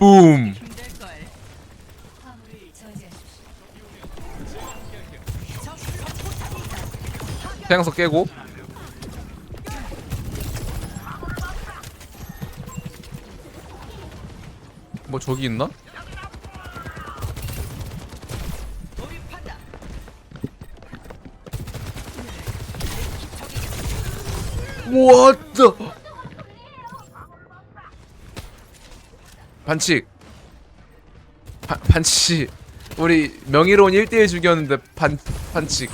붐. 태양석 깨고. 뭐 저기 있나? The? 반칙. 반 반칙. 우리 명예로운 1대1 죽였는데 반 반칙.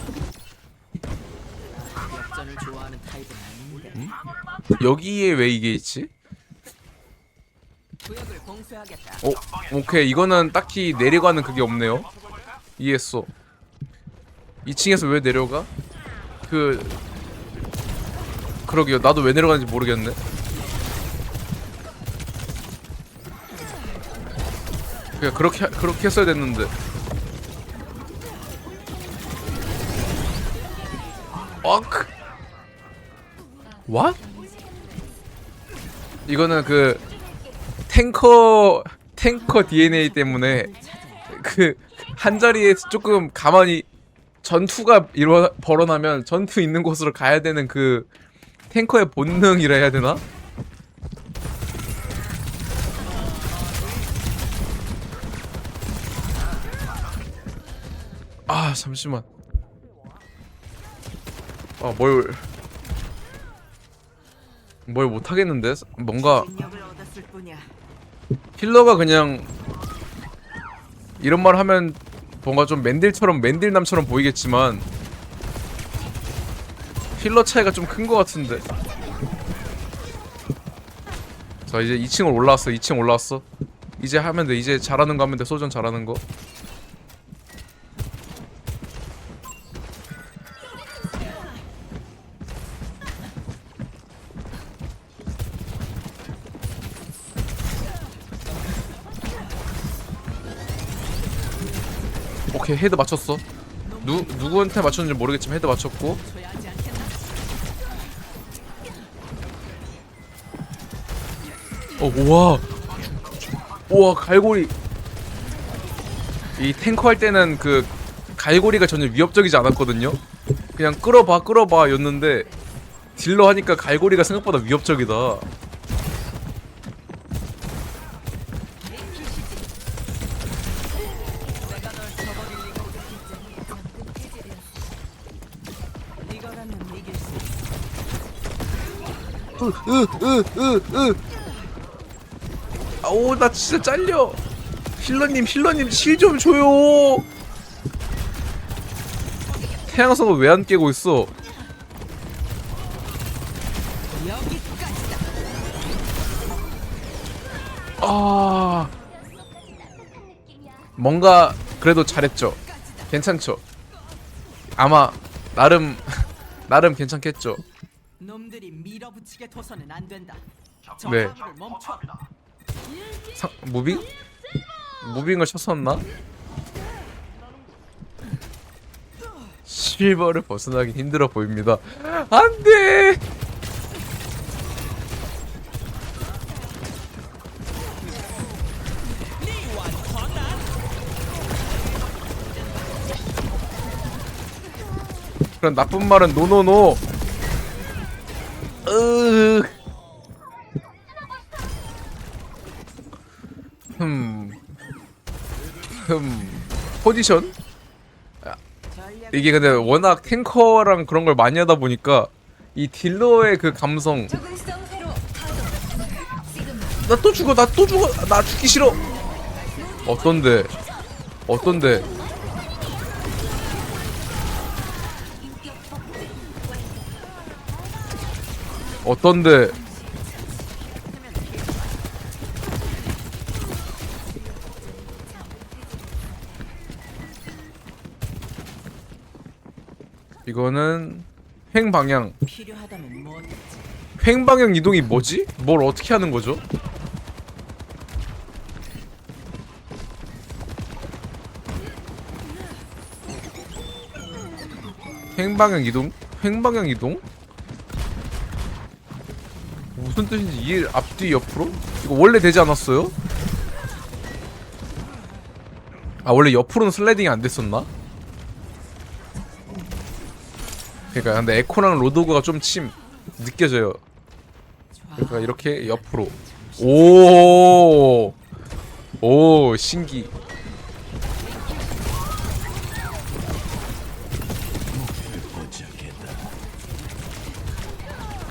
여기에 왜 이게 있지? 봉쇄하겠다. 어, 오케이 이거는 딱히 내려가는 그게 없네요. 이해했어. 2층에서 왜 내려가? 그 그러게요. 나도 왜 내려가는지 모르겠네. 그냥 그렇게 하- 그렇게 했어야 됐는데. 억. What? 이거는 그 탱커 탱커 DNA 때문에 그 한 자리에서 조금 가만히 전투가 일어 벌어나면 전투 있는 곳으로 가야 되는 그 탱커의 본능이라 해야 되나? 아 잠시만. 아뭘뭘 뭘 못하겠는데? 뭔가. 힐러가 그냥 이런 말 하면 뭔가 좀 맨딜처럼 맨딜남처럼 보이겠지만 힐러 차이가 좀 큰 것 같은데. 자 이제 2층을 올라왔어 2층 올라왔어. 이제 하면 돼 이제 잘하는 거 하면 돼 소전 잘하는 거 오케이 헤드 맞췄어. 누 누구한테 맞췄는지 모르겠지만 헤드 맞췄고? 어 우와. 우와 갈고리. 이 탱커 할 때는 그 갈고리가 전혀 위협적이지 않았거든요. 그냥 끌어봐 끌어봐 였는데 딜러 하니까 갈고리가 생각보다 위협적이다 아오 나 진짜 잘려. 힐러님 힐러님 실 좀 줘요. 태양성을 왜 안 깨고 있어. 아 뭔가 그래도 잘했죠. 괜찮죠. 아마 나름 나름 괜찮겠죠 놈들이 밀어붙이게 둬서는 안 된다. 저 네. 멈춰. 상, 무빙? 무빙을 쳤었나? 실버를 벗어나기 힘들어 보입니다 안 돼 그런 나쁜 말은 노노노 포지션? 이게 근데 워낙 탱커랑 그런 걸 많이 하다 보니까 이 딜러의 그 감성. 나 또 죽어 나 또 죽어 나 죽기 싫어. 어떤데? 어떤데? 어떤데 이거는 횡 방향 횡 방향 이동이 뭐지? 뭘 어떻게 하는 거죠? 횡 방향 이동? 횡 방향 이동? 무슨 뜻인지 이해 앞뒤 옆으로? 이거 원래 되지 않았어요? 아 원래 옆으로는 슬라이딩이 안 됐었나? 그러니까 근데 에코랑 로드오그가 좀 침 느껴져요. 그러니까 이렇게 옆으로 오, 오 신기.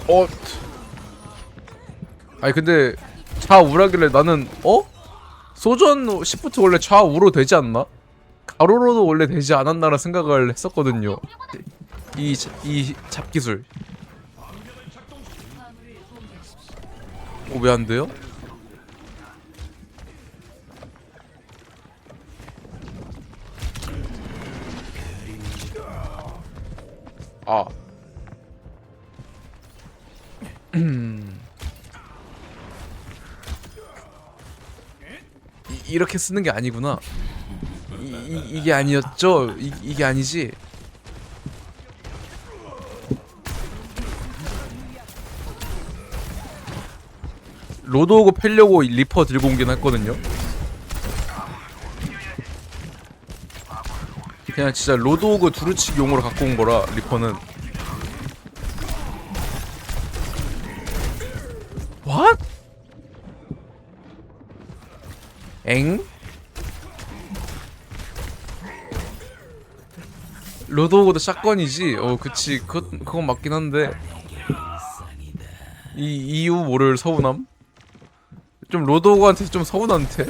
어, 아니 근데 좌우라길래 나는 어? 소전 시프트 원래 좌우로 되지 않나? 가로로도 원래 되지 않았나라 생각을 했었거든요. 이, 자- 이 잡기술. 어, 왜 안 돼요? 아. 이, 이렇게 쓰는 게 아니구나. 이, 이, 이 게 아니었죠? 이, 이게 아니지? 로드 오고 펠려고 리퍼 들고 온긴 했거든요. 그냥 진짜 로드오그 두루치기 용으로 갖고 온 거라 리퍼는. What? 엥? 로드오그도 샷건이지. 어, 그치. 그 그건 맞긴 한데. 이 이유 모를 서운함? 좀 로드오그한테 좀 서운한데?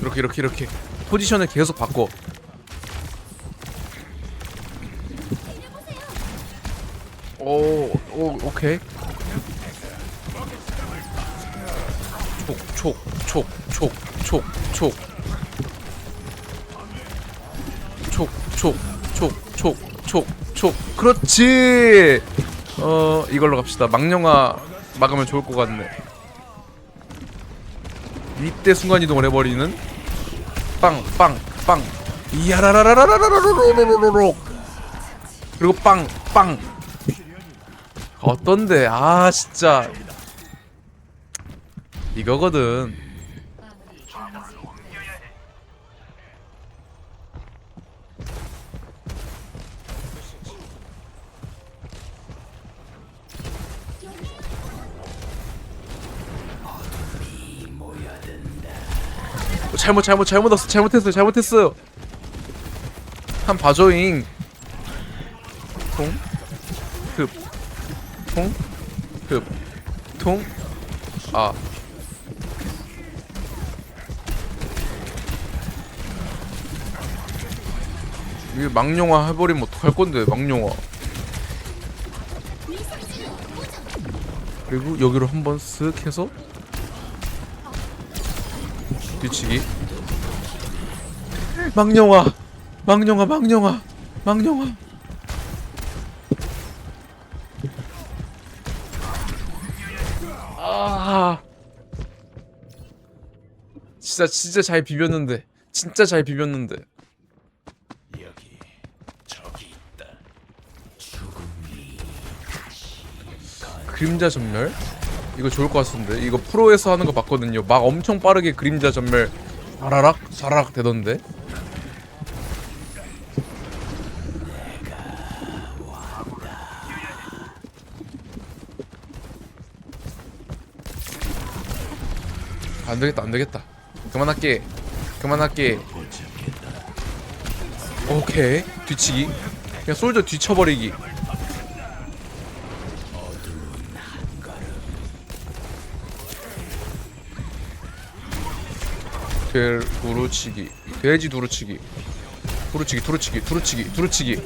이렇게 이렇게 이렇게 포지션을 계속 바꿔 오, 오, 오케이. 촉, 촉, 촉, 촉, 촉, 촉. 촉, 촉, 촉, 촉, 촉, 촉. 그렇지! 어, 이걸로 갑시다. 망령아 막으면 좋을 것 같네. 이때 순간이동을 해버리는 빵, 빵, 빵. 이야라라라라라라라라라라라라 그리고 빵, 빵. 어떤데? 아 진짜. 이거거든. 어, 잘못 잘못 잘못 왔어. 잘못했어요. 잘못했어요. 한 봐줘잉. 통급 통, 급, 통, 아. 이게 망령화 해버리면 어떡할 건데, 망령화. 그리고 여기로 한번 쓱 해서 뒤치기. 망령화, 망령화, 망령화, 망령화. 아 진짜 진짜 잘 비볐는데. 진짜 잘 비볐는데. 여기 저기 있다. 그림자 전멸? 이거 좋을 것 같은데. 이거 프로에서 하는 거 봤거든요. 막 엄청 빠르게 그림자 전멸 사라락 사라락 되던데. 안 되겠다 안 되겠다 그만할게. 그만할게. 오케이. 뒤치기. 그냥 솔저 뒤쳐버리기. 돼 두루치기. 돼지 두루치기. 두루치기 두루치기 두루치기 두루치기.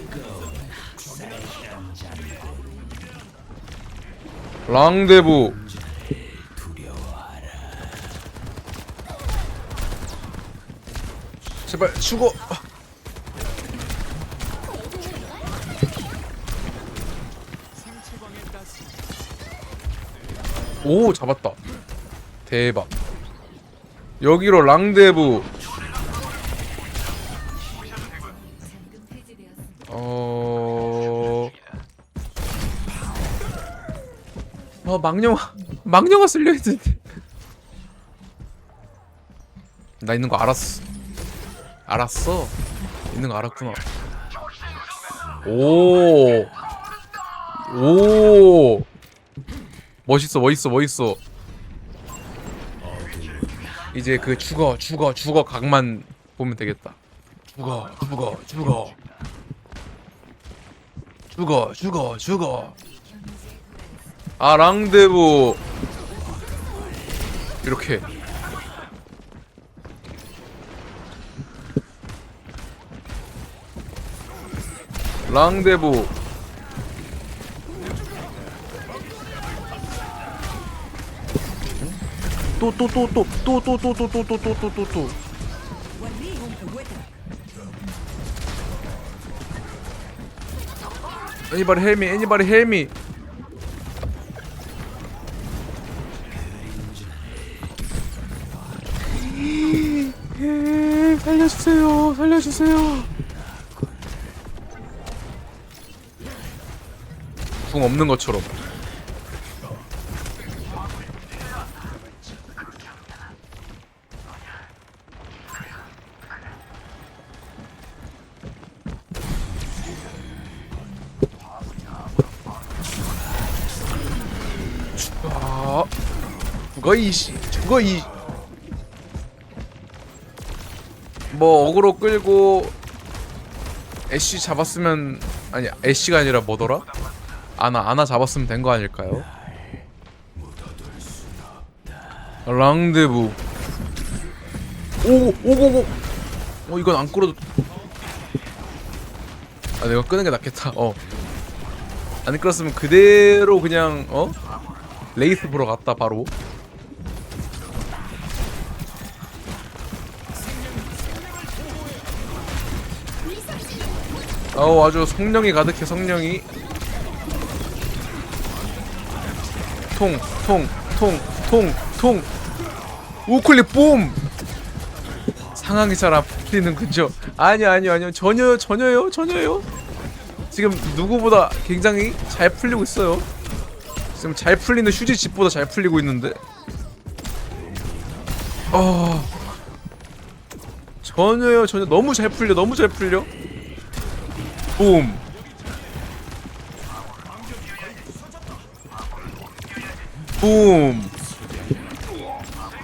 랑데부 제발 죽어. 오 잡았다. 대박. 여기로 랑데부. 어... 어 망령아 망령아 쓸려 있는데. 나 있는 거 알았어 알았어 있는 거 알았구나 오 오. 멋있어, 멋있어, 멋있어. 이제 그 죽어, 죽어, 죽어 각만 보면 되겠다. 죽어, 죽어, 죽어. 죽어, 죽어, 죽어. 아, 랑데부. 이렇게. 랑데부. 또 또 또 또 또 또 또 또 또 또 또또 me? Anybody help me? 예, 살려주세요, 살려주세요. 궁 없는 것처럼. 아, 죽어 이씨, 죽어 이. 뭐 어그로 끌고 애쉬 잡았으면 아니 애쉬가 아니라 뭐더라? 아나 아나 잡았으면 된 거 아닐까요? 랑데부. 오 오고고. 어 이건 안 끌어도. 아 내가 끄는 게 낫겠다. 어. 안 끌었으면 그대로 그냥 어 레이스 보러 갔다 바로. 어우 아주 성령이 가득해 성령이 통 통 통 통 통. 우클릭 뿜! 상황이 잘 안 풀리는 그죠? 아니요 아니요 아니요. 전혀요 전혀요 전혀요. 지금 누구보다 굉장히 잘 풀리고 있어요. 지금 잘 풀리는 휴지 집보다 잘 풀리고 있는데. 어. 전혀요 전혀. 너무 잘 풀려 너무 잘 풀려. 붐. 붐.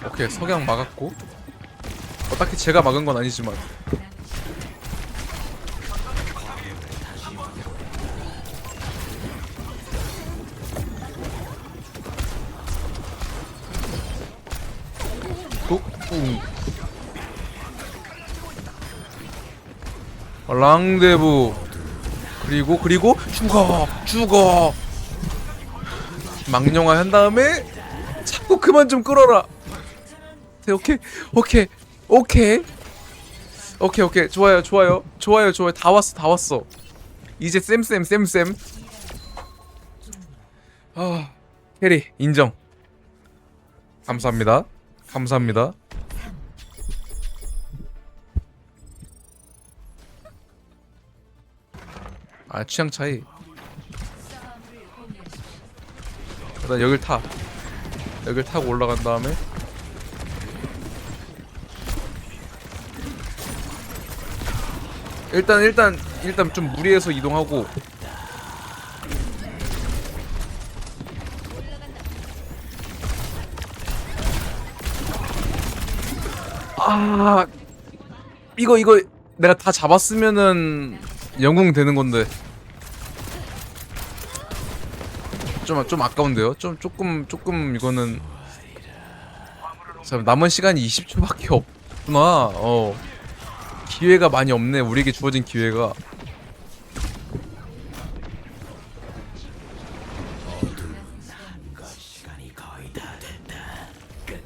오케이 석양 막았고. 어, 딱히 제가 막은 건 아니지만. 뚝, 붐. 랑데부. 그리고 그리고 죽어 죽어 망령화 한 다음에 자꾸 그만 좀 끌어라. 네, 오케이. 오케이. 오케이. 오케이 오케이. 좋아요 좋아요. 좋아요 좋아요. 다 왔어 다 왔어. 이제 쌤쌤 쌤쌤. 아 캐리 인정. 감사합니다. 감사합니다. 아 취향 차이 일단 여길 타. 여길 타고 올라간 다음에. 일단 일단 일단 좀 무리해서 이동하고. 아 이거 이거 내가 다 잡았으면은 영웅 되는 건데 좀 좀 아까운데요? 좀 조금 조금 이거는 참 남은 시간이 20초밖에 없구나. 어 기회가 많이 없네. 우리에게 주어진 기회가.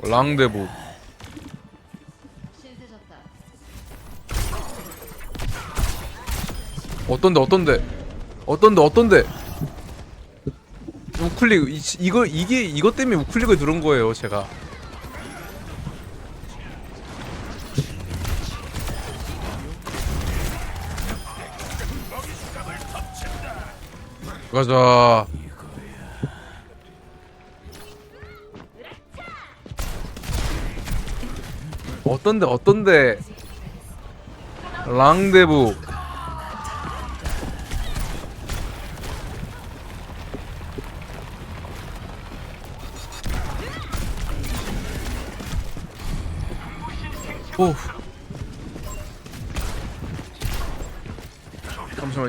랑데부. 어떤데 어떤데 어떤데 어떤데 우클릭 이거 이게 이것 때문에 우클릭을 누른 거예요 제가. 가자. 어떤데 어떤데? 랑데부.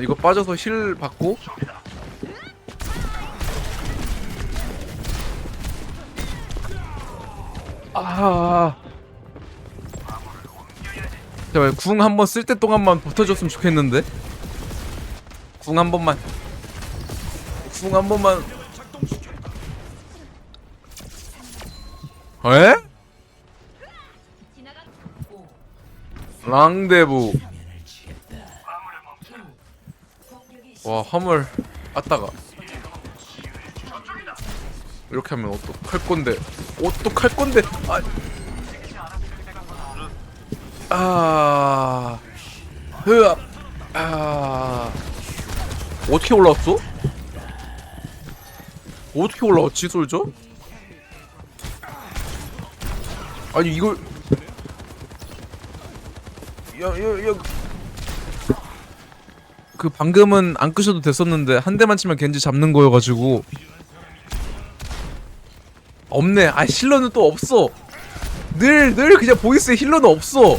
이거 빠져서 힐 받고. 아. 제발 궁 한 번 쓸 때 동안만 버텨줬으면 좋겠는데? 궁 한 번만. 궁 한 번만. 에? 랑데부 와 화물 아따가. 이렇게 하면 어떡할 건데? 어떡할 건데? 아! 아, 흐압, 아, 어떻게 올라왔어? 어떻게 올라왔지, 솔저? 아니 이걸, 야, 야, 야, 그 방금은 안 끄셔도 됐었는데 한 대만 치면 겐지 잡는 거여가지고 없네. 아 힐러는 또 없어. 늘 늘 그냥 보이스에 힐러는 없어.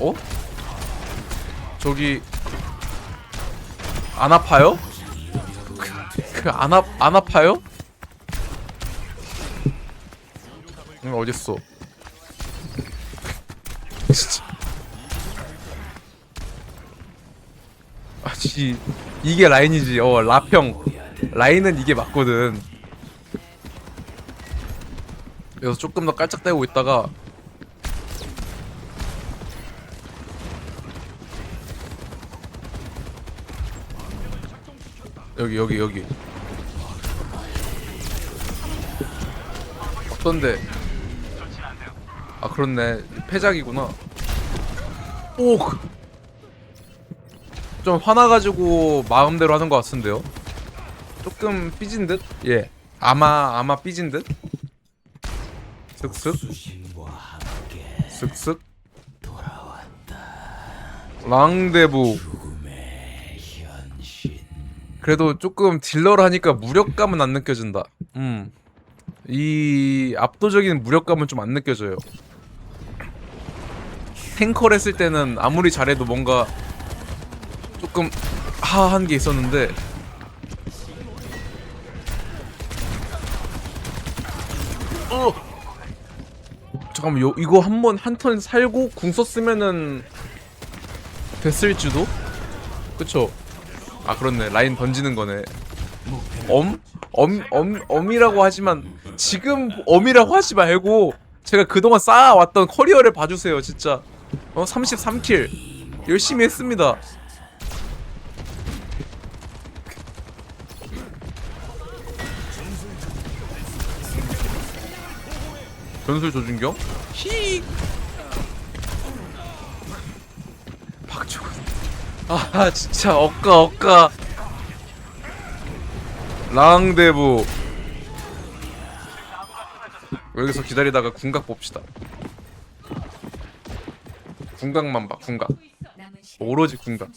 어? 저기 안 아파요? 그안 아, 안 아파요? 응 어딨어? 진짜. 아지 이게 라인이지. 어 라평. 라인은 이게 맞거든. 그래서 조금 더 깔짝대고 있다가 여기 여기 여기. 어떤데? 아 그렇네. 패작이구나. 오 좀 화나가지고 마음대로 하는 것 같은데요 조금 삐진 듯? 예 아마 아마 삐진 듯? 슥슥 슥슥 랑데부 그래도 조금 딜러를 하니까 무력감은 안 느껴진다. 음. 이 압도적인 무력감은 좀 안 느껴져요. 탱커를 했을 때는 아무리 잘해도 뭔가 조금 하한 게 있었는데 어! 잠깐만 요, 이거 한 번 한 턴 살고 궁 썼으면은 됐을지도? 그쵸? 아 그렇네 라인 던지는 거네 엄? 엄, 엄, 엄이라고 하지만 지금 엄이라고 하지 말고 제가 그동안 쌓아왔던 커리어를 봐주세요 진짜 어 33킬 열심히 했습니다 전술 조준경? 히! 박종훈 아 진짜 억까 억까. 랑데부. 여기서 기다리다가 궁각 봅시다. 궁각만 봐 궁각. 오로지 궁각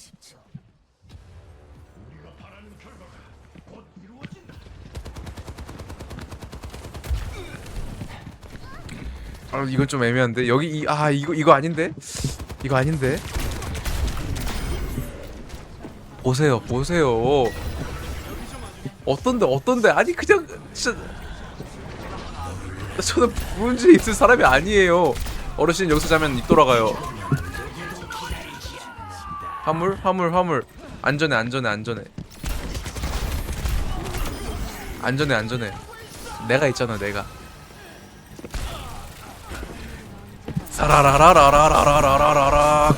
아 이건 좀 애매한데. 여기 이, 아 이거 이거 아닌데? 이거 아닌데? 보세요 보세요. 어떤데 어떤데? 아니 그냥 진짜. 저는 문제 있을 사람이 아니에요. 어르신 여기서 자면 입 돌아가요. 화물 화물 화물. 안전해 안전해 안전해. 안전해 안전해. 내가 있잖아 내가 사라라라라라라라라라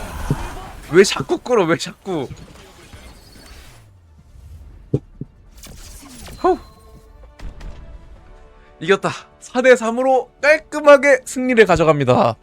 왜 자꾸 끌어 왜 자꾸 후 이겼다 4대3으로 깔끔하게 승리를 가져갑니다